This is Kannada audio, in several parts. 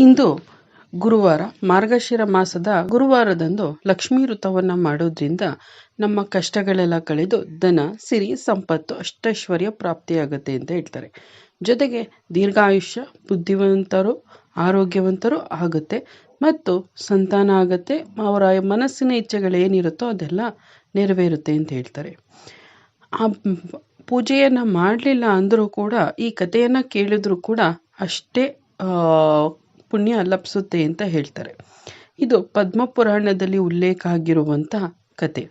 ಇಂದು ಗುರುವಾರ ಮಾರ್ಗಶಿರ ಮಾಸದ ಗುರುವಾರದಂದು ಲಕ್ಷ್ಮೀ ವೃತವನ್ನು ಮಾಡೋದ್ರಿಂದ ನಮ್ಮ ಕಷ್ಟಗಳೆಲ್ಲ ಕಳೆದು ಧನ, ಸಿರಿ, ಸಂಪತ್ತು, ಅಷ್ಟೈಶ್ವರ್ಯ ಪ್ರಾಪ್ತಿಯಾಗುತ್ತೆ ಅಂತ ಹೇಳ್ತಾರೆ. ಜೊತೆಗೆ ದೀರ್ಘಾಯುಷ್ಯ, ಬುದ್ಧಿವಂತರು, ಆರೋಗ್ಯವಂತರು ಆಗುತ್ತೆ ಮತ್ತು ಸಂತಾನ ಆಗುತ್ತೆ, ಅವರ ಮನಸ್ಸಿನ ಇಚ್ಛೆಗಳೇನಿರುತ್ತೋ ಅದೆಲ್ಲ ನೆರವೇರುತ್ತೆ ಅಂತ ಹೇಳ್ತಾರೆ. ಆ ಪೂಜೆಯನ್ನು ಮಾಡಲಿಲ್ಲ ಅಂದರೂ ಕೂಡ, ಈ ಕಥೆಯನ್ನು ಕೇಳಿದ್ರು ಕೂಡ ಅಷ್ಟೇ ಪುಣ್ಯ ಲಭಿಸುತ್ತೆ ಅಂತ ಹೇಳ್ತಾರೆ. ಇದು ಪದ್ಮಪುರಾಣದಲ್ಲಿ ಉಲ್ಲೇಖ ಆಗಿರುವಂಥ ಕತೆ.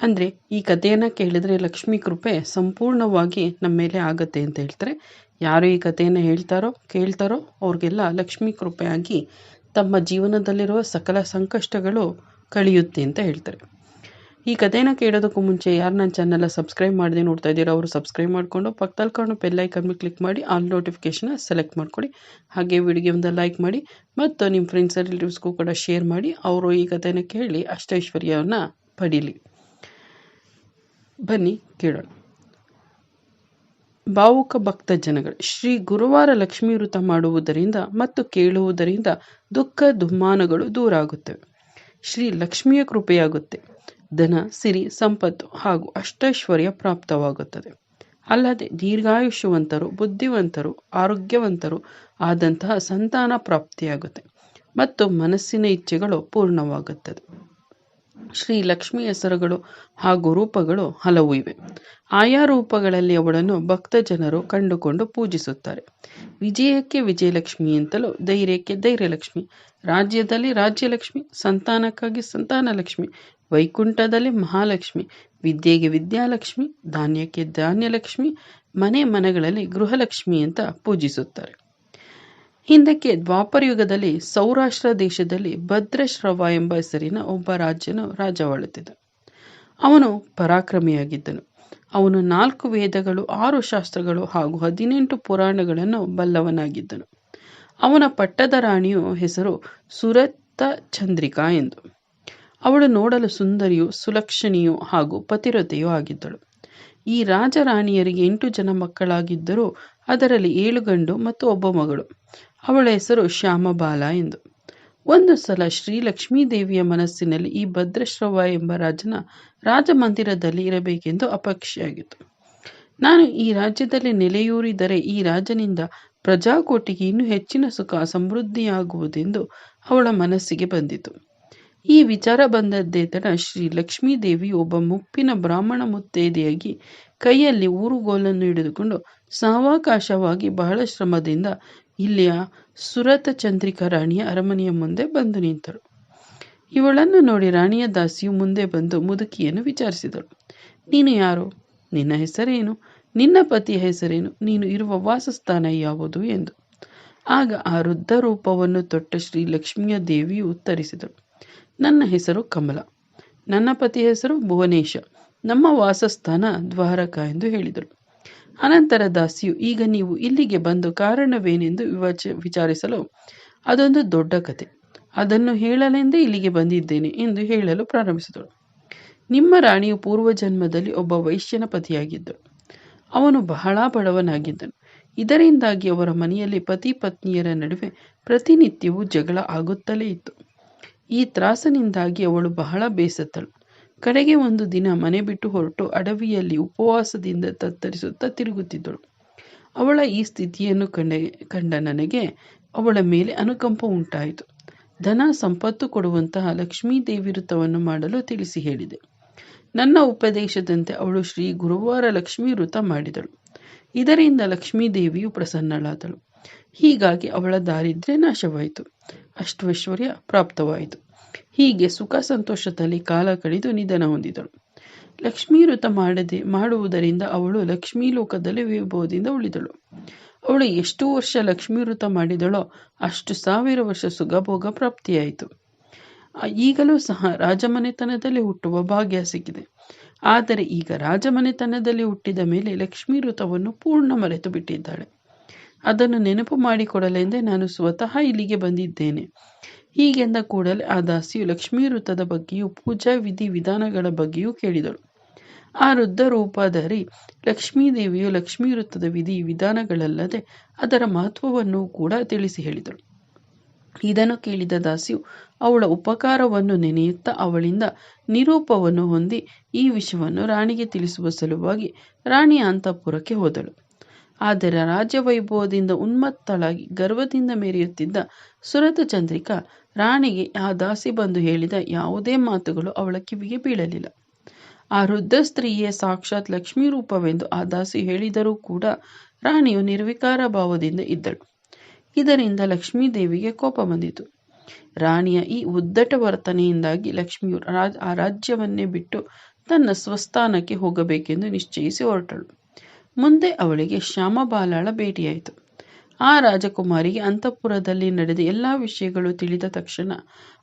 ಅಂದರೆ ಈ ಕಥೆಯನ್ನು ಕೇಳಿದರೆ ಲಕ್ಷ್ಮೀ ಕೃಪೆ ಸಂಪೂರ್ಣವಾಗಿ ನಮ್ಮ ಮೇಲೆ ಆಗತ್ತೆ ಅಂತ ಹೇಳ್ತಾರೆ. ಯಾರು ಈ ಕಥೆಯನ್ನು ಹೇಳ್ತಾರೋ, ಕೇಳ್ತಾರೋ ಅವ್ರಿಗೆಲ್ಲ ಲಕ್ಷ್ಮೀ ಕೃಪೆಯಾಗಿ ತಮ್ಮ ಜೀವನದಲ್ಲಿರುವ ಸಕಲ ಸಂಕಷ್ಟಗಳು ಕಳೆಯುತ್ತೆ ಅಂತ ಹೇಳ್ತಾರೆ. ಈ ಕಥೆನ ಕೇಳೋದಕ್ಕೂ ಮುಂಚೆ ಯಾರು ನನ್ನ ಚಾನಲ್ನ ಸಬ್ಸ್ಕ್ರೈಬ್ ಮಾಡದೆ ನೋಡ್ತಾ ಇದ್ದೀರೋ ಅವರು ಸಬ್ಸ್ಕ್ರೈಬ್ ಮಾಡಿಕೊಂಡು ಪಕ್ಕದಲ್ಲಿ ಕಾಣೋ ಬೆಲ್ ಐಕನ್ ಮೇಲೆ ಕ್ಲಿಕ್ ಮಾಡಿ ಆಲ್ ನೋಟಿಫಿಕೇಷನ್ನ ಸೆಲೆಕ್ಟ್ ಮಾಡ್ಕೊಳ್ಳಿ ಹಾಗೆ ವಿಡಿಯೋಗೆ ಲೈಕ್ ಮಾಡಿ ಮತ್ತು ನಿಮ್ಮ ಫ್ರೆಂಡ್ಸ್ ರಿಲೇಟಿವ್ಸ್ಗೂ ಕೂಡ ಶೇರ್ ಮಾಡಿ ಅವರು ಈ ಕಥೆನ ಕೇಳಿ ಅಷ್ಟೈಶ್ವರ್ಯವನ್ನು ಪಡೀಲಿ. ಬನ್ನಿ ಕೇಳೋಣ. ಭಾವುಕ ಭಕ್ತ ಜನಗಳು, ಶ್ರೀ ಗುರುವಾರ ಲಕ್ಷ್ಮೀ ವೃತ ಮಾಡುವುದರಿಂದ ಮತ್ತು ಕೇಳುವುದರಿಂದ ದುಃಖ ದುಮ್ಮಾನಗಳು ದೂರ ಆಗುತ್ತವೆ ಶ್ರೀ ಲಕ್ಷ್ಮಿಯ ಕೃಪೆಯಾಗುತ್ತೆ. ಧನ, ಸಿರಿ, ಸಂಪತ್ತು ಹಾಗೂ ಅಷ್ಟೈಶ್ವರ್ಯ ಪ್ರಾಪ್ತವಾಗುತ್ತದೆ. ಅಲ್ಲದೆ ದೀರ್ಘಾಯುಷ್ಯವಂತರು, ಬುದ್ಧಿವಂತರು, ಆರೋಗ್ಯವಂತರು ಆದಂತಹ ಸಂತಾನ ಪ್ರಾಪ್ತಿಯಾಗುತ್ತೆ ಮತ್ತು ಮನಸ್ಸಿನ ಇಚ್ಛೆಗಳು ಪೂರ್ಣವಾಗುತ್ತದೆ. ಶ್ರೀ ಲಕ್ಷ್ಮಿ ಹೆಸರುಗಳು ಹಾಗೂ ರೂಪಗಳು ಹಲವು ಇವೆ. ಆಯಾ ರೂಪಗಳಲ್ಲಿ ಅವಳನ್ನು ಭಕ್ತ ಜನರು ಕಂಡುಕೊಂಡು ಪೂಜಿಸುತ್ತಾರೆ. ವಿಜಯಕ್ಕೆ ವಿಜಯಲಕ್ಷ್ಮಿ ಅಂತಲೂ ಧೈರ್ಯಕ್ಕೆ ಧೈರ್ಯಲಕ್ಷ್ಮಿ, ರಾಜ್ಯದಲ್ಲಿ ರಾಜ್ಯಲಕ್ಷ್ಮಿ, ಸಂತಾನಕ್ಕಾಗಿ ಸಂತಾನಲಕ್ಷ್ಮಿ ವೈಕುಂಠದಲ್ಲಿ ಮಹಾಲಕ್ಷ್ಮಿ, ವಿದ್ಯೆಗೆ ವಿದ್ಯಾಲಕ್ಷ್ಮಿ, ಧಾನ್ಯಕ್ಕೆ ಧಾನ್ಯಲಕ್ಷ್ಮಿ, ಮನೆ ಮನೆಗಳಲ್ಲಿ ಗೃಹಲಕ್ಷ್ಮಿ ಅಂತ ಪೂಜಿಸುತ್ತಾರೆ. ಹಿಂದಕ್ಕೆ ದ್ವಾಪರಯುಗದಲ್ಲಿ ಸೌರಾಷ್ಟ್ರ ದೇಶದಲ್ಲಿ ಭದ್ರಶ್ರವ ಎಂಬ ಹೆಸರಿನ ಒಬ್ಬ ರಾಜ್ಯನು ರಾಜವಾಳುತ್ತಿದ್ದ ಅವನು ಪರಾಕ್ರಮಿಯಾಗಿದ್ದನು. ಅವನು ನಾಲ್ಕು ವೇದಗಳು, ಆರು ಶಾಸ್ತ್ರಗಳು ಹಾಗೂ ಹದಿನೆಂಟು ಪುರಾಣಗಳನ್ನು ಬಲ್ಲವನಾಗಿದ್ದನು. ಅವನ ಪಟ್ಟದ ರಾಣಿಯು ಹೆಸರು ಸುರತ್ತ ಚಂದ್ರಿಕಾ ಎಂದು. ಅವಳು ನೋಡಲು ಸುಂದರಿಯು, ಸುಲಕ್ಷಣಿಯೂ ಹಾಗೂ ಪತಿರತೆಯೂ ಆಗಿದ್ದಳು. ಈ ರಾಜರಾಣಿಯರಿಗೆ ಎಂಟು ಜನ ಮಕ್ಕಳಾಗಿದ್ದರೂ ಅದರಲ್ಲಿ ಏಳು ಗಂಡು ಮತ್ತು ಒಬ್ಬ ಮಗಳು. ಅವಳ ಹೆಸರು ಶ್ಯಾಮಬಾಲ ಎಂದು. ಒಂದು ಸಲ ಶ್ರೀ ಲಕ್ಷ್ಮೀದೇವಿಯ ಮನಸ್ಸಿನಲ್ಲಿ ಈ ಭದ್ರಶ್ರವ ಎಂಬ ರಾಜನ ರಾಜಮಂದಿರದಲ್ಲಿ ಇರಬೇಕೆಂದು ಅಪೇಕ್ಷೆಯಾಗಿತ್ತು. ನಾನು ಈ ರಾಜ್ಯದಲ್ಲಿ ನೆಲೆಯೂರಿದರೆ ಈ ರಾಜನಿಂದ ಪ್ರಜಾಕೋಟಿಗೆ ಇನ್ನೂ ಹೆಚ್ಚಿನ ಸುಖ, ಸಮೃದ್ಧಿಯಾಗುವುದೆಂದು ಅವಳ ಮನಸ್ಸಿಗೆ ಬಂದಿತು. ಈ ವಿಚಾರ ಬಂದದ್ದೇ ತಡ ಶ್ರೀ ಲಕ್ಷ್ಮೀದೇವಿ ಒಬ್ಬ ಮುಪ್ಪಿನ ಬ್ರಾಹ್ಮಣ ಮುತ್ತೈದೆಯಾಗಿ ಕೈಯಲ್ಲಿ ಊರುಗೋಲನ್ನು ಹಿಡಿದುಕೊಂಡು ಸಾವಕಾಶವಾಗಿ ಬಹಳ ಶ್ರಮದಿಂದ ಇಲ್ಲಿಯ ಸುರತ ಚಂದ್ರಿಕಾ ರಾಣಿಯ ಅರಮನೆಯ ಮುಂದೆ ಬಂದು ನಿಂತಳು. ಇವಳನ್ನು ನೋಡಿ ರಾಣಿಯ ದಾಸಿಯು ಮುಂದೆ ಬಂದು ಮುದುಕಿಯನ್ನು ವಿಚಾರಿಸಿದಳು. ನೀನು ಯಾರು? ನಿನ್ನ ಹೆಸರೇನು? ನಿನ್ನ ಪತಿಯ ಹೆಸರೇನು? ನೀನು ಇರುವ ವಾಸಸ್ಥಾನ ಯಾವುದು? ಎಂದು. ಆಗ ಆ ವೃದ್ಧ ರೂಪವನ್ನು ತೊಟ್ಟ ಶ್ರೀ ಲಕ್ಷ್ಮಿಯ ದೇವಿಯು ಉತ್ತರಿಸಿದಳು. ನನ್ನ ಹೆಸರು ಕಮಲ. ನನ್ನ ಪತಿ ಹೆಸರು ಭುವನೇಶ. ನಮ್ಮ ವಾಸಸ್ಥಾನ ದ್ವಾರಕ ಎಂದು ಹೇಳಿದರು. ಅನಂತರ ದಾಸಿಯು, ಈಗ ನೀವು ಇಲ್ಲಿಗೆ ಬಂದು ಕಾರಣವೇನೆಂದು ವಿವಚ, ವಿಚಾರಿಸಲು? ಅದೊಂದು ದೊಡ್ಡ ಕತೆ. ಅದನ್ನು ಹೇಳಲೆಂದೇ ಇಲ್ಲಿಗೆ ಬಂದಿದ್ದೇನೆ ಎಂದು ಹೇಳಲು ಪ್ರಾರಂಭಿಸಿದಳು. ನಿಮ್ಮ ರಾಣಿಯು ಪೂರ್ವಜನ್ಮದಲ್ಲಿ ಒಬ್ಬ ವೈಶ್ಯನ ಪತಿಯಾಗಿದ್ದಳು. ಅವನು ಬಹಳ ಬಡವನಾಗಿದ್ದನು. ಇದರಿಂದಾಗಿ ಅವರ ಮನೆಯಲ್ಲಿ ಪತಿ ಪತ್ನಿಯರ ನಡುವೆ ಪ್ರತಿನಿತ್ಯವೂ ಜಗಳ ಆಗುತ್ತಲೇ ಇತ್ತು. ಈ ತ್ರಾಸನಿಂದಾಗಿ ಅವಳು ಬಹಳ ಬೇಸತ್ತಳು. ಕಡೆಗೆ ಒಂದು ದಿನ ಮನೆ ಬಿಟ್ಟು ಹೊರಟು ಅಡವಿಯಲ್ಲಿ ಉಪವಾಸದಿಂದ ತತ್ತರಿಸುತ್ತಾ ತಿರುಗುತ್ತಿದ್ದಳು. ಅವಳ ಈ ಸ್ಥಿತಿಯನ್ನು ಕಂಡ ನನಗೆ ಅವಳ ಮೇಲೆ ಅನುಕಂಪ ಉಂಟಾಯಿತು. ಧನ ಸಂಪತ್ತು ಕೊಡುವಂತಹ ಲಕ್ಷ್ಮೀ ದೇವಿ ವೃತವನ್ನು ಮಾಡಲು ತಿಳಿಸಿ ಹೇಳಿದೆ. ನನ್ನ ಉಪದೇಶದಂತೆ ಅವಳು ಶ್ರೀ ಗುರುವಾರ ಲಕ್ಷ್ಮೀ ವೃತ ಮಾಡಿದಳು. ಇದರಿಂದ ಲಕ್ಷ್ಮೀದೇವಿಯು ಪ್ರಸನ್ನಳಾದಳು. ಹೀಗಾಗಿ ಅವಳ ದಾರಿದ್ರ್ಯ ನಾಶವಾಯಿತು. ಅಷ್ಟೈಶ್ವರ್ಯ ಪ್ರಾಪ್ತವಾಯಿತು. ಹೀಗೆ ಸುಖ ಸಂತೋಷದಲ್ಲಿ ಕಾಲ ಕಳೆದು ನಿಧನ ಹೊಂದಿದಳು. ಲಕ್ಷ್ಮೀ ವೃತ ಮಾಡದೆ, ಮಾಡುವುದರಿಂದ ಅವಳು ಲಕ್ಷ್ಮೀ ಲೋಕದಲ್ಲಿ ವೈಭವದಿಂದ ಉಳಿದಳು. ಅವಳು ಎಷ್ಟು ವರ್ಷ ಲಕ್ಷ್ಮೀ ವೃತ ಮಾಡಿದಳೋ ಅಷ್ಟು ಸಾವಿರ ವರ್ಷ ಸುಖಭೋಗ ಪ್ರಾಪ್ತಿಯಾಯಿತು. ಈಗಲೂ ಸಹ ರಾಜಮನೆತನದಲ್ಲಿ ಹುಟ್ಟುವ ಭಾಗ್ಯ ಸಿಕ್ಕಿದೆ. ಆದರೆ ಈಗ ರಾಜಮನೆತನದಲ್ಲಿ ಹುಟ್ಟಿದ ಮೇಲೆ ಲಕ್ಷ್ಮೀ ವೃತವನ್ನು ಪೂರ್ಣ ಮರೆತು ಬಿಟ್ಟಿದ್ದಾಳೆ ಅದನ್ನು ನೆನಪು ಮಾಡಿಕೊಡಲೆಂದೇ ನಾನು ಸ್ವತಃ ಇಲ್ಲಿಗೆ ಬಂದಿದ್ದೇನೆ. ಹೀಗೆಂದ ಕೂಡಲೇ ಆ ದಾಸಿಯು ಲಕ್ಷ್ಮೀ ವೃತ್ತದ ಬಗ್ಗೆಯೂ ಪೂಜಾ ವಿಧಿ ವಿಧಾನಗಳ ಬಗ್ಗೆಯೂ ಕೇಳಿದಳು. ಆ ವೃದ್ಧ ರೂಪಧಾರಿ ಲಕ್ಷ್ಮೀದೇವಿಯು ಲಕ್ಷ್ಮೀ ವೃತ್ತದ ವಿಧಿ ವಿಧಾನಗಳಲ್ಲದೆ ಅದರ ಮಹತ್ವವನ್ನು ಕೂಡ ತಿಳಿಸಿ ಹೇಳಿದಳು. ಇದನ್ನು ಕೇಳಿದ ದಾಸಿಯು ಅವಳ ಉಪಕಾರವನ್ನು ನೆನೆಯುತ್ತಾ ಅವಳಿಂದ ನಿರೂಪವನ್ನು ಹೊಂದಿ ಈ ವಿಷಯವನ್ನು ರಾಣಿಗೆ ತಿಳಿಸುವ ಸಲುವಾಗಿ ರಾಣಿಯ ಅಂತಃಪುರಕ್ಕೆ ಹೋದಳು. ಆದರೆ ರಾಜ್ಯವೈಭವದಿಂದ ಉನ್ಮತ್ತಳಾಗಿ ಗರ್ವದಿಂದ ಮೆರೆಯುತ್ತಿದ್ದ ಸುರತ ಚಂದ್ರಿಕಾ ರಾಣಿಗೆ ಆ ದಾಸಿ ಬಂದು ಹೇಳಿದ ಯಾವುದೇ ಮಾತುಗಳು ಅವಳ ಕಿವಿಗೆ ಬೀಳಲಿಲ್ಲ. ಆ ವೃದ್ಧ ಸ್ತ್ರೀಯೇ ಸಾಕ್ಷಾತ್ ಲಕ್ಷ್ಮೀ ರೂಪವೆಂದು ಆ ದಾಸಿ ಹೇಳಿದರೂ ಕೂಡ ರಾಣಿಯು ನಿರ್ವಿಕಾರ ಭಾವದಿಂದ ಇದ್ದಳು. ಇದರಿಂದ ಲಕ್ಷ್ಮೀದೇವಿಗೆ ಕೋಪ ಬಂದಿತು. ರಾಣಿಯ ಈ ಉದ್ದಟ ವರ್ತನೆಯಿಂದಾಗಿ ಲಕ್ಷ್ಮಿಯು ರಾಜ್ ಆ ರಾಜ್ಯವನ್ನೇ ಬಿಟ್ಟು ತನ್ನ ಸ್ವಸ್ಥಾನಕ್ಕೆ ಹೋಗಬೇಕೆಂದು ನಿಶ್ಚಯಿಸಿ ಹೊರಟಳು. ಮುಂದೆ ಅವಳಿಗೆ ಶ್ಯಾಮಬಾಲಾಳ ಭೇಟಿಯಾಯಿತು. ಆ ರಾಜಕುಮಾರಿಗೆ ಅಂತಃಪುರದಲ್ಲಿ ನಡೆದ ಎಲ್ಲ ವಿಷಯಗಳು ತಿಳಿದ ತಕ್ಷಣ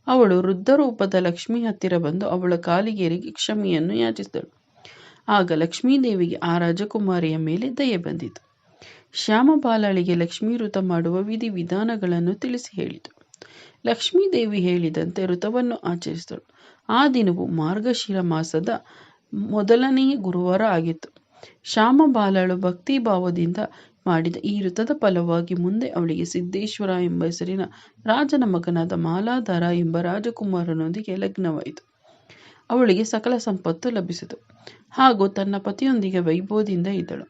ಅವಳು ವೃದ್ಧರೂಪದ ಲಕ್ಷ್ಮಿ ಹತ್ತಿರ ಬಂದು ಅವಳ ಕಾಲಿಗೇರಿಗೆ ಕ್ಷಮೆಯನ್ನು ಯಾಚಿಸಿದಳು. ಆಗ ಲಕ್ಷ್ಮೀದೇವಿಗೆ ಆ ರಾಜಕುಮಾರಿಯ ಮೇಲೆ ದಯೆ ಬಂದಿತು. ಶ್ಯಾಮಬಾಲಳಿಗೆ ಲಕ್ಷ್ಮೀ ವೃತ ಮಾಡುವ ವಿಧಿ ವಿಧಾನಗಳನ್ನು ತಿಳಿಸಿ ಹೇಳಿತು. ಲಕ್ಷ್ಮೀದೇವಿ ಹೇಳಿದಂತೆ ವೃತವನ್ನು ಆಚರಿಸಿದಳು. ಆ ದಿನವು ಮಾರ್ಗಶಿರ ಮಾಸದ ಮೊದಲನೆಯ ಗುರುವಾರ ಆಗಿತ್ತು. ಶ್ಯಾಮಬಾಲಳು ಭಕ್ತಿ ಭಾವದಿಂದ ಮಾಡಿದ ಈ ವೃತದ ಫಲವಾಗಿ ಮುಂದೆ ಅವಳಿಗೆ ಸಿದ್ದೇಶ್ವರ ಎಂಬ ಹೆಸರಿನ ರಾಜನ ಮಗನಾದ ಮಾಲಾಧಾರ ಎಂಬ ರಾಜಕುಮಾರನೊಂದಿಗೆ ಲಗ್ನವಾಯಿತು. ಅವಳಿಗೆ ಸಕಲ ಸಂಪತ್ತು ಲಭಿಸಿತು. ಹಾಗೂ ತನ್ನ ಪತಿಯೊಂದಿಗೆ ವೈಭವದಿಂದ ಇದ್ದಳು.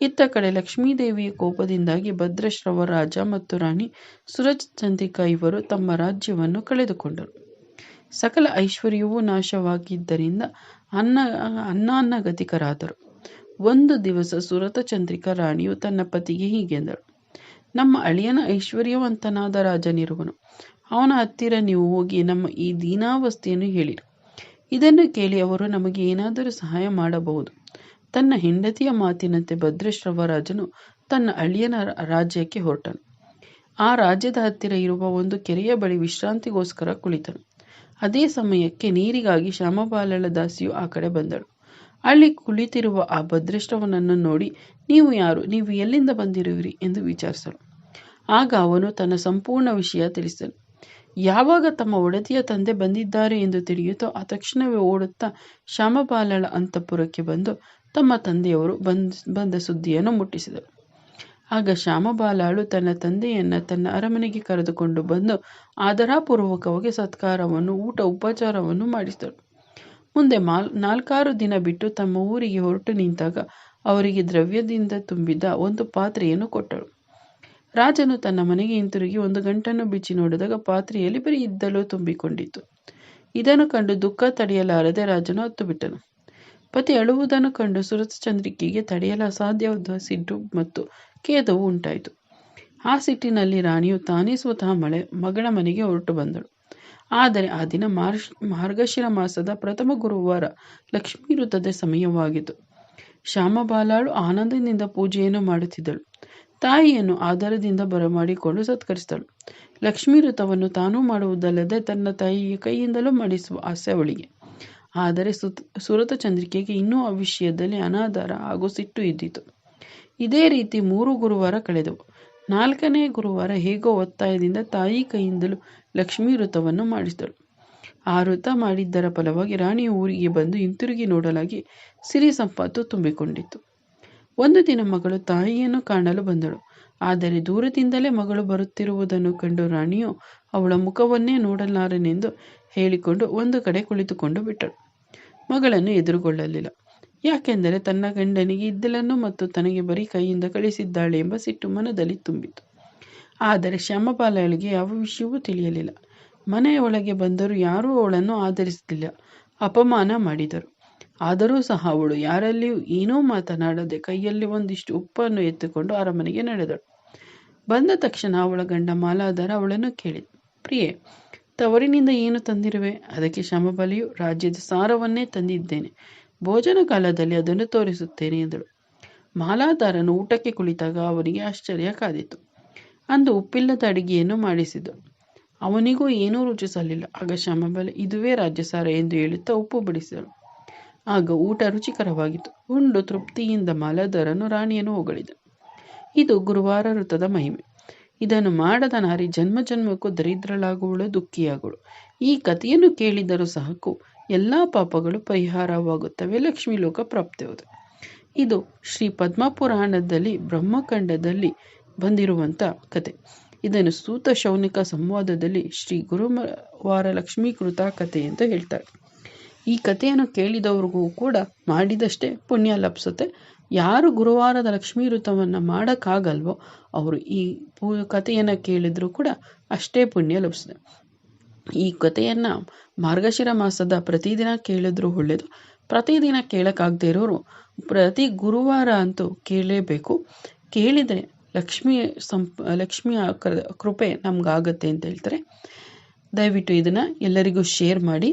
ಇತ್ತ ಕಡೆ ಲಕ್ಷ್ಮೀದೇವಿಯ ಕೋಪದಿಂದಾಗಿ ಭದ್ರಶ್ರವ, ರಾಜ ಮತ್ತು ರಾಣಿ ಸುರಚಂದ್ರಿಕಾ ಇವರು ತಮ್ಮ ರಾಜ್ಯವನ್ನು ಕಳೆದುಕೊಂಡರು. ಸಕಲ ಐಶ್ವರ್ಯವೂ ನಾಶವಾಗಿದ್ದರಿಂದ ಅನ್ನ ಅನ್ನಾನ್ನಗತಿಕರಾದರು ಒಂದು ದಿವಸ ಸುರತ ಚಂದ್ರಿಕಾ ರಾಣಿಯು ತನ್ನ ಪತಿಗೆ ಹೀಗೆಂದಳು ನಮ್ಮ ಅಳಿಯನ ಐಶ್ವರ್ಯವಂತನಾದ ರಾಜನಿರುವನು. ಅವನ ಹತ್ತಿರ ನೀವು ಹೋಗಿ ನಮ್ಮ ಈ ದೀನಾವಸ್ಥೆಯನ್ನು ಹೇಳಿರಿ. ಇದನ್ನು ಕೇಳಿ ಅವರು ನಮಗೆ ಏನಾದರೂ ಸಹಾಯ ಮಾಡಬಹುದು. ತನ್ನ ಹೆಂಡತಿಯ ಮಾತಿನಂತೆ ಭದ್ರಶ್ರವ ರಾಜನು ತನ್ನ ಅಳಿಯನ ರಾಜ್ಯಕ್ಕೆ ಹೊರಟನು. ಆ ರಾಜ್ಯದ ಹತ್ತಿರ ಇರುವ ಒಂದು ಕೆರೆಯ ಬಳಿ ವಿಶ್ರಾಂತಿಗೋಸ್ಕರ ಕುಳಿತನು. ಅದೇ ಸಮಯಕ್ಕೆ ನೀರಿಗಾಗಿ ಶ್ಯಾಮಬಾಲಳ ದಾಸಿಯು ಆ ಕಡೆ ಬಂದಳು. ಅಲ್ಲಿ ಕುಳಿತಿರುವ ಆ ಭದ್ರಷ್ಟವನನ್ನು ನೋಡಿ, ನೀವು ಯಾರು? ನೀವು ಎಲ್ಲಿಂದ ಬಂದಿರುವಿರಿ? ಎಂದು ವಿಚಾರಿಸಲು. ಆಗ ಅವನು ತನ್ನ ಸಂಪೂರ್ಣ ವಿಷಯ ತಿಳಿಸಲು, ಯಾವಾಗ ತಮ್ಮ ಒಡತಿಯ ತಂದೆ ಬಂದಿದ್ದಾರೆ ಎಂದು ತಿಳಿಯುತ್ತೋ, ಆ ತಕ್ಷಣವೇ ಓಡುತ್ತಾ ಶ್ಯಾಮಬಾಲಳ ಅಂತಃಪುರಕ್ಕೆ ಬಂದು ತಮ್ಮ ತಂದೆಯವರು ಬಂದ್, ಬಂದ ಸುದ್ದಿಯನ್ನು ಮುಟ್ಟಿಸಿದರು. ಆಗ ಶ್ಯಾಮಬಾಲಾಳು ತನ್ನ ತಂದೆಯನ್ನ ತನ್ನ ಅರಮನೆಗೆ ಕರೆದುಕೊಂಡು ಬಂದು ಆದರಾಪೂರ್ವಕವಾಗಿ ಸತ್ಕಾರವನ್ನು, ಊಟ ಉಪಚಾರವನ್ನು ಮಾಡಿಸಿದಳು. ಮುಂದೆ ಮಾಲ್ ನಾಲ್ಕಾರು ದಿನ ಬಿಟ್ಟು ತಮ್ಮ ಊರಿಗೆ ಹೊರಟು ನಿಂತಾಗ ಅವರಿಗೆ ದ್ರವ್ಯದಿಂದ ತುಂಬಿದ ಒಂದು ಪಾತ್ರೆಯನ್ನು ಕೊಟ್ಟಳು. ರಾಜನು ತನ್ನ ಮನೆಗೆ ಹಿಂತಿರುಗಿ ಒಂದು ಗಂಟನ್ನು ಬಿಚ್ಚಿ ನೋಡಿದಾಗ ಪಾತ್ರೆಯಲ್ಲಿ ಬರೀ ಇದ್ದಲು ತುಂಬಿಕೊಂಡಿತ್ತು. ಇದನ್ನು ಕಂಡು ದುಃಖ ತಡೆಯಲಾರದೆ ರಾಜನು ಹತ್ತು ಬಿಟ್ಟನು ಪತಿ ಅಳುವುದನ್ನು ಕಂಡು ಸುರತಚಂದ್ರಿಕೆಗೆ ತಡೆಯಲು ಅಸಾಧ್ಯವಾದ ಸಿಟ್ಟು ಮತ್ತು ಖೇದವು ಉಂಟಾಯಿತು. ಆ ಸಿಟ್ಟಿನಲ್ಲಿ ರಾಣಿಯು ತಾನೇ ಸ್ವತಃ ಮಳೆ ಮಗಳ ಮನೆಗೆ ಹೊರಟು ಬಂದಳು. ಆದರೆ ಆ ದಿನ ಮಾರ್ಷ್, ಮಾರ್ಗಶಿರ ಮಾಸದ ಪ್ರಥಮ ಗುರುವಾರ ಲಕ್ಷ್ಮೀ ವೃತದ ಸಮಯವಾಗಿತ್ತು. ಶ್ಯಾಮಬಾಲಾಳು ಆನಂದದಿಂದ ಪೂಜೆಯನ್ನು ಮಾಡುತ್ತಿದ್ದಳು. ತಾಯಿಯನ್ನು ಆಧಾರದಿಂದ ಬರಮಾಡಿಕೊಂಡು ಸತ್ಕರಿಸಿದಳು. ಲಕ್ಷ್ಮೀ ವೃತವನ್ನು ತಾನೂ ಮಾಡುವುದಲ್ಲದೆ ತನ್ನ ತಾಯಿಯ ಕೈಯಿಂದಲೂ ಮಾಡಿಸುವ ಆಸೆ ಅವಳಿಗೆ. ಆದರೆ ಸುತ್, ಸುರತ ಚಂದ್ರಿಕೆಗೆ ಇನ್ನೂ ಆ ವಿಷಯದಲ್ಲಿ ಅನಾಧಾರ ಹಾಗೂ ಸಿಟ್ಟು ಇದ್ದಿತು. ಇದೇ ರೀತಿ ಮೂರು ಗುರುವಾರ ಕಳೆದವು. ನಾಲ್ಕನೇ ಗುರುವಾರ ಹೇಗೋ ಒತ್ತಾಯದಿಂದ ತಾಯಿ ಕೈಯಿಂದಲೂ ಲಕ್ಷ್ಮೀ ವೃತವನ್ನು ಮಾಡಿಸಿದಳು ಆ ವೃತ ಮಾಡಿದ್ದರ ಫಲವಾಗಿ ರಾಣಿಯ ಊರಿಗೆ ಬಂದು ಹಿಂತಿರುಗಿ ನೋಡಲಾಗಿ ಸಿರಿ ಸಂಪತ್ತು ತುಂಬಿಕೊಂಡಿತ್ತು. ಒಂದು ದಿನ ಮಗಳು ತಾಯಿಯನ್ನು ಕಾಣಲು ಬಂದಳು. ಆದರೆ ದೂರದಿಂದಲೇ ಮಗಳು ಬರುತ್ತಿರುವುದನ್ನು ಕಂಡು ರಾಣಿಯು ಅವಳ ಮುಖವನ್ನೇ ನೋಡಲಾರನೆಂದು ಹೇಳಿಕೊಂಡು ಒಂದು ಕಡೆ ಕುಳಿತುಕೊಂಡು ಬಿಟ್ಟಳು. ಮಗಳನ್ನು ಎದುರುಗೊಳ್ಳಲಿಲ್ಲ. ಯಾಕೆಂದರೆ ತನ್ನ ಗಂಡನಿಗೆ ಇದ್ದಲನ್ನು ಮತ್ತು ತನಗೆ ಬರೀ ಕೈಯಿಂದ ಕಳಿಸಿದ್ದಾಳೆ ಎಂಬ ಸಿಟ್ಟು ಮನದಲ್ಲಿ ತುಂಬಿತು. ಆದರೆ ಶ್ಯಾಮಪಾಲಳಿಗೆ ಯಾವ ವಿಷಯವೂ ತಿಳಿಯಲಿಲ್ಲ. ಮನೆಯ ಒಳಗೆ ಬಂದರೂ ಯಾರೂ ಅವಳನ್ನು ಆಧರಿಸಲಿಲ್ಲ. ಅಪಮಾನ ಮಾಡಿದರು. ಆದರೂ ಸಹ ಅವಳು ಯಾರಲ್ಲಿಯೂ ಏನೂ ಮಾತನಾಡದೆ ಕೈಯಲ್ಲಿ ಒಂದಿಷ್ಟು ಉಪ್ಪನ್ನು ಎತ್ತುಕೊಂಡು ಅರಮನೆಗೆ ನಡೆದಳು. ಬಂದ ತಕ್ಷಣ ಅವಳ ಗಂಡ ಮಾಲಾಧಾರ ಅವಳನ್ನು ಕೇಳಿದ, ಪ್ರಿಯೆ, ತವರಿನಿಂದ ಏನು ತಂದಿರುವೆ? ಅದಕ್ಕೆ ಶ್ಯಾಮಬಲಿಯು ರಾಜ್ಯದ ಸಾರವನ್ನೇ ತಂದಿದ್ದೇನೆ. ಭೋಜನ ಕಾಲದಲ್ಲಿ ಅದನ್ನು ತೋರಿಸುತ್ತೇನೆ ಎಂದಳು. ಮಾಲಾಧಾರನು ಊಟಕ್ಕೆ ಕುಳಿತಾಗ ಅವನಿಗೆ ಆಶ್ಚರ್ಯ ಕಾದಿತು ಅಂದು ಉಪ್ಪಿಲ್ಲದ ಅಡಿಗೆಯನ್ನು ಮಾಡಿಸಿದ ಅವನಿಗೂ ಏನೂ ರುಚಿಸಲಿಲ್ಲ. ಆಗ ಶ್ಯಾಮಬಲೆ ಇದುವೇ ರಾಜ್ಯಸಾರ ಎಂದು ಹೇಳುತ್ತಾ ಉಪ್ಪು ಬಡಿಸಿದಳು. ಆಗ ಊಟ ರುಚಿಕರವಾಗಿತ್ತು. ಉಂಡು ತೃಪ್ತಿಯಿಂದ ಮಾಲಾಧಾರನು ರಾಣಿಯನ್ನು ಹೊಗಳಿದ ಇದು ಗುರುವಾರ ವೃತ್ತದ ಮಹಿಮೆ. ಇದನ್ನು ಮಾಡದ ನಾರಿ ಜನ್ಮ ಜನ್ಮಕ್ಕೂ ದರಿದ್ರಳಾಗುವಳು ದುಃಖಿಯಾಗುಳು ಈ ಕಥೆಯನ್ನು ಕೇಳಿದರೂ ಸಾಕು, ಎಲ್ಲ ಪಾಪಗಳು ಪರಿಹಾರವಾಗುತ್ತವೆ. ಲಕ್ಷ್ಮೀ ಲೋಕ ಇದು ಶ್ರೀ ಪದ್ಮಪುರಾಣದಲ್ಲಿ ಬ್ರಹ್ಮಖಂಡದಲ್ಲಿ ಬಂದಿರುವಂಥ ಕತೆ. ಇದನ್ನು ಸೂತ ಶೌನಿಕ ಸಂವಾದದಲ್ಲಿ ಶ್ರೀ ಗುರುವಾರ ಲಕ್ಷ್ಮೀಕೃತ ಕಥೆ ಅಂತ ಹೇಳ್ತಾರೆ. ಈ ಕಥೆಯನ್ನು ಕೇಳಿದವ್ರಿಗೂ ಕೂಡ ಮಾಡಿದಷ್ಟೇ ಪುಣ್ಯ ಲಭಿಸುತ್ತೆ. ಯಾರು ಗುರುವಾರದ ಲಕ್ಷ್ಮೀ ವೃತವನ್ನು ಮಾಡೋಕ್ಕಾಗಲ್ವೋ ಅವರು ಈ ಪೂ ಕಥೆಯನ್ನು ಕೇಳಿದರೂ ಕೂಡ ಅಷ್ಟೇ ಪುಣ್ಯ ಲಭಿಸುತ್ತೆ. ಈ ಕಥೆಯನ್ನು ಮಾರ್ಗಶಿರ ಮಾಸದ ಪ್ರತಿದಿನ ಕೇಳಿದ್ರೂ ಒಳ್ಳೆಯದು ಪ್ರತಿದಿನ ಕೇಳೋಕ್ಕಾಗದೇ ಇರೋರು ಪ್ರತಿ ಗುರುವಾರ ಅಂತೂ ಕೇಳಲೇಬೇಕು. ಕೇಳಿದರೆ ಲಕ್ಷ್ಮಿ ಸಂಪ್, ಲಕ್ಷ್ಮಿಯ ಕೃಪೆ ನಮಗಾಗತ್ತೆ ಅಂತ ಹೇಳ್ತಾರೆ. ದಯವಿಟ್ಟು ಇದನ್ನು ಎಲ್ಲರಿಗೂ ಶೇರ್ ಮಾಡಿ.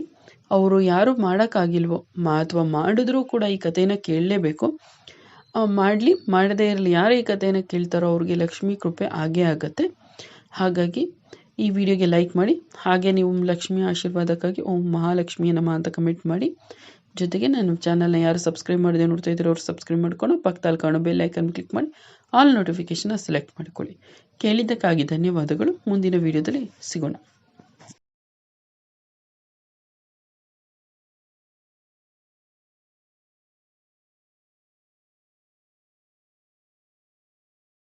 ಅವರು ಯಾರು ಮಾಡೋಕ್ಕಾಗಿಲ್ವೋ, ಮಾ, ಅಥವಾ ಮಾಡಿದ್ರೂ ಕೂಡ ಈ ಕಥೆನ ಕೇಳಲೇಬೇಕು. ಮಾಡಲಿ, ಮಾಡದೇ ಇರಲಿ, ಯಾರು ಈ ಕಥೆನ ಕೇಳ್ತಾರೋ ಅವ್ರಿಗೆ ಲಕ್ಷ್ಮಿ ಕೃಪೆ ಆಗೇ ಆಗುತ್ತೆ. ಹಾಗಾಗಿ ಈ ವಿಡಿಯೋಗೆ ಲೈಕ್ ಮಾಡಿ, ಹಾಗೆ ನೀವು ಲಕ್ಷ್ಮಿ ಆಶೀರ್ವಾದಕ್ಕಾಗಿ ಓಂ ಮಹಾಲಕ್ಷ್ಮಿಯ ನಮ್ಮ ಅಂತ ಕಮೆಂಟ್ ಮಾಡಿ. ಜೊತೆಗೆ ನಾನು ಚಾನಲ್ನ ಯಾರು ಸಬ್ಸ್ಕ್ರೈಬ್ ಮಾಡಿದೆ ನೋಡ್ತಾ ಇದ್ದೀರೋ ಅವ್ರು ಸಬ್ಸ್ಕ್ರೈಬ್ ಮಾಡ್ಕೊಂಡು ಪಕ್ಕದಲ್ಲಿ ಕಾಣೋ ಬೆಲ್ ಐಕನ್ ಕ್ಲಿಕ್ ಮಾಡಿ. ಆಲ್ ನೋಟಿಫಿಕೇಷನ್ನ ಸೆಲೆಕ್ಟ್ ಮಾಡಿಕೊಳ್ಳಿ. ಕೇಳಿದ್ದಕ್ಕಾಗಿ ಧನ್ಯವಾದಗಳು. ಮುಂದಿನ ವಿಡಿಯೋದಲ್ಲಿ ಸಿಗೋಣ.